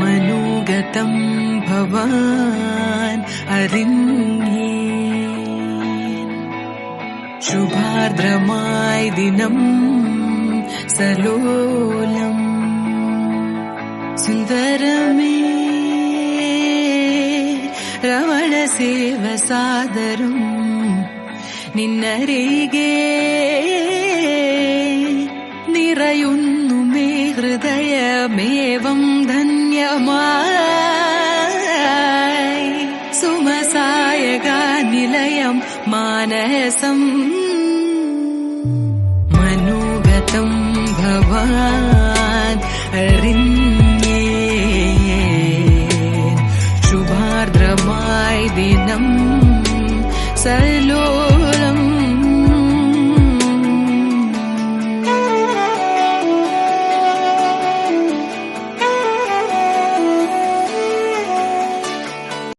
मनोगतं भवान् अरिण्ये शुभार्द्रमाय दिनम् सलोलम्। सुन्दरमे रमणसेव सादरम् निन्नरिगे निरयुन्नु मे हृदयमेवं मानसम् मनोगतं भवान् अरिण्ये। शुभार्द्रमाय दिनम् सलो